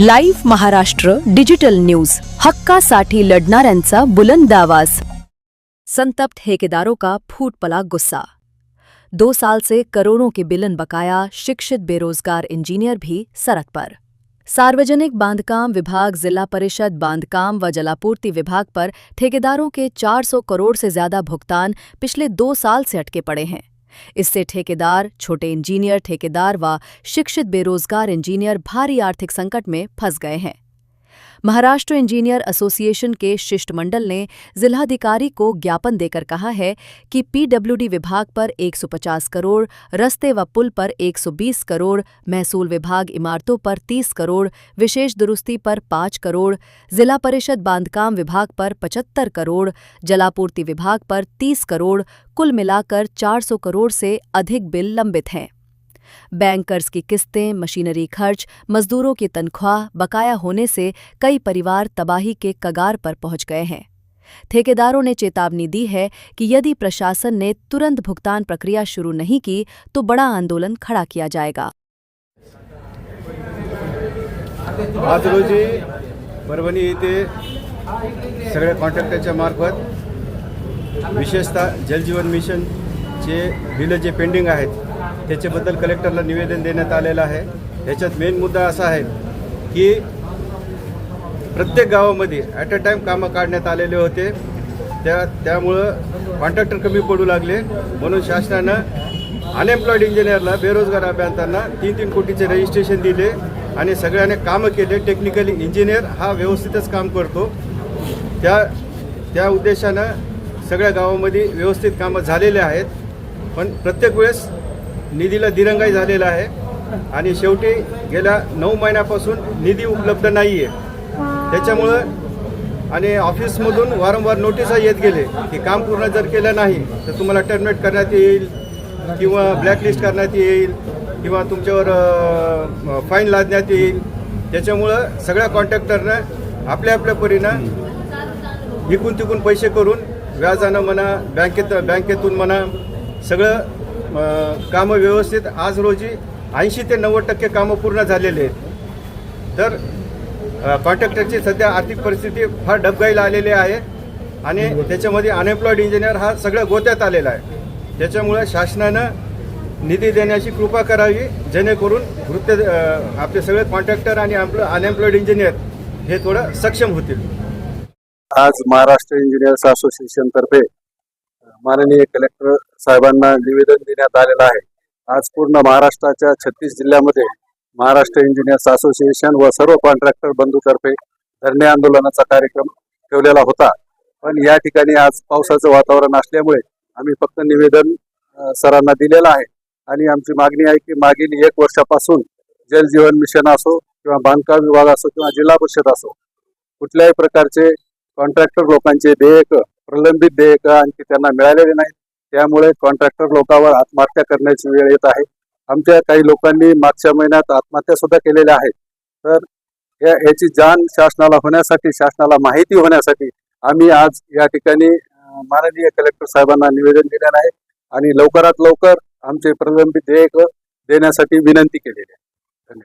Live Maharashtra digital news. Hakka हक्कासाठी लढणाऱ्यांचा बुलंद आवाज़. संतप्त ठेकेदारों का फूट पड़ा गुस्सा. दो साल से करोड़ों के बिलन बकाया शिक्षित बेरोजगार इंजीनियर भी सड़क पर. सार्वजनिक बांधकाम विभाग, जिला परिषद बांधकाम व जलापूर्ति विभाग पर ठेकेदारों के 400 करोड़ से ज़्यादा भुगतान पिछले दो साल से अटके पड़े हैं। इससे ठेकेदार छोटे इंजीनियर ठेकेदार व शिक्षित बेरोजगार इंजीनियर भारी आर्थिक संकट में फंस गए हैं। महाराष्ट्र इंजीनियर एसोसिएशन के शिष्टमंडल ने जिलाधिकारी को ज्ञापन देकर कहा है कि पीडब्ल्यूडी विभाग पर 150 करोड़, रस्ते व पुल पर 120 करोड़, महसूल विभाग इमारतों पर 30 करोड़, विशेष दुरुस्ती पर 5 करोड़, जिला परिषद बांधकाम विभाग पर 75 करोड़, जलापूर्ति विभाग पर 30 करोड़, कुल मिलाकर 400 करोड़ से अधिक बिल लंबित हैं। बैंकर्स की किस्तें, मशीनरी खर्च, मजदूरों की तनख्वाह, बकाया होने से कई परिवार तबाही के कगार पर पहुँच गए हैं। ठेकेदारों ने चेतावनी दी है कि यदि प्रशासन ने तुरंत भुगतान प्रक्रिया शुरू नहीं की तो बड़ा आंदोलन खड़ा किया जाएगा। आज रोजी परभणी येथे सगळ्या कॉन्ट्रॅक्टरच्या मार्फत विशेषतः जलजीवन मिशनचे बिलं जे पेंडिंग आहेत त्याच्याबद्दल कलेक्टरला निवेदन देण्यात आलेलं आहे. ह्याच्यात मेन मुद्दा असा आहे की प्रत्येक गावामध्ये ॲट अ टाईम कामं काढण्यात आलेले होते. त्या त्यामुळं कॉन्ट्रॅक्टर कमी पडू लागले. म्हणून शासनानं अनएम्प्लॉईड इंजिनियरला बेरोजगार अभियंत्यांना तीन तीन कोटीचे रजिस्ट्रेशन दिले आणि सगळ्याने कामं केले. टेक्निकली इंजिनियर हा व्यवस्थितच काम करतो. त्या त्या उद्देशानं सगळ्या गावामध्ये व्यवस्थित कामं झालेले आहेत. पण प्रत्येक वेळेस निधीला दिरंगाई झालेला आहे. आणि शेवटी गेल्या नऊ महिन्यापासून निधी उपलब्ध नाही आहे त्याच्यामुळं आणि ऑफिसमधून वारंवार नोटिसा येत गेले की काम पूर्ण जर केलं नाही तर तुम्हाला टर्मिनेट करण्यात येईल किंवा ब्लॅकलिस्ट करण्यात येईल किंवा तुमच्यावर फाईन लादण्यात येईल. त्याच्यामुळं सगळ्या कॉन्ट्रॅक्टरनं आपल्या आपल्या परीनं इकून तिकून पैसे करून व्याजानं म्हणा बँकेत बँकेतून म्हणा सगळं कामं व्यवस्थित आज रोजी ऐंशी ते नव्वद टक्के कामं पूर्ण झालेले आहेत. तर कॉन्ट्रॅक्टरची सध्या आर्थिक परिस्थिती फार डबगाईला आलेली आहे आणि त्याच्यामध्ये अनएम्प्लॉईड इंजिनियर हा सगळं गोत्यात आलेला आहे. त्याच्यामुळे शासनानं निधी देण्याची कृपा करावी जेणेकरून वृत्त आपले सगळे कॉन्ट्रॅक्टर आणि अनएम्प्लॉईड इंजिनियर हे थोडं सक्षम होतील. आज महाराष्ट्र इंजिनियर्स असोसिएशनतर्फे माननीय कलेक्टर साहेबांना निवेदन देण्यात आलेलं आहे. आज पूर्ण महाराष्ट्राच्या छत्तीस जिल्ह्यामध्ये महाराष्ट्र इंजिनियर्स असोसिएशन व सर्व कॉन्ट्रॅक्टर बंधूतर्फे धरणे आंदोलनाचा कार्यक्रम ठेवलेला होता. पण या ठिकाणी आज पावसाचं वातावरण असल्यामुळे आम्ही फक्त निवेदन सरांना दिलेलं आहे. आणि आमची मागणी आहे की मागील एक वर्षापासून जल जीवन मिशन असो किंवा बांधकाम विभाग असो किंवा जिल्हा परिषद असो कुठल्याही प्रकारचे कॉन्ट्रॅक्टर लोकांचे देयक प्रलंबित देयक आणखी त्यांना मिळालेले नाहीत त्यामुळे कॉन्ट्रॅक्टर लोकांवर आत्महत्या करण्याची वेळ येत आहे. आमच्या काही लोकांनी मागच्या महिन्यात आत्महत्या सुद्धा केलेल्या आहेत. तर या याची जाण शासनाला होण्यासाठी शासनाला माहिती होण्यासाठी आम्ही आज या ठिकाणी माननीय कलेक्टर साहेबांना निवेदन दिलेलं आहे आणि लवकरात लवकर आमचे प्रलंबित देयक देण्यासाठी विनंती केलेली आहे. धन्यवाद.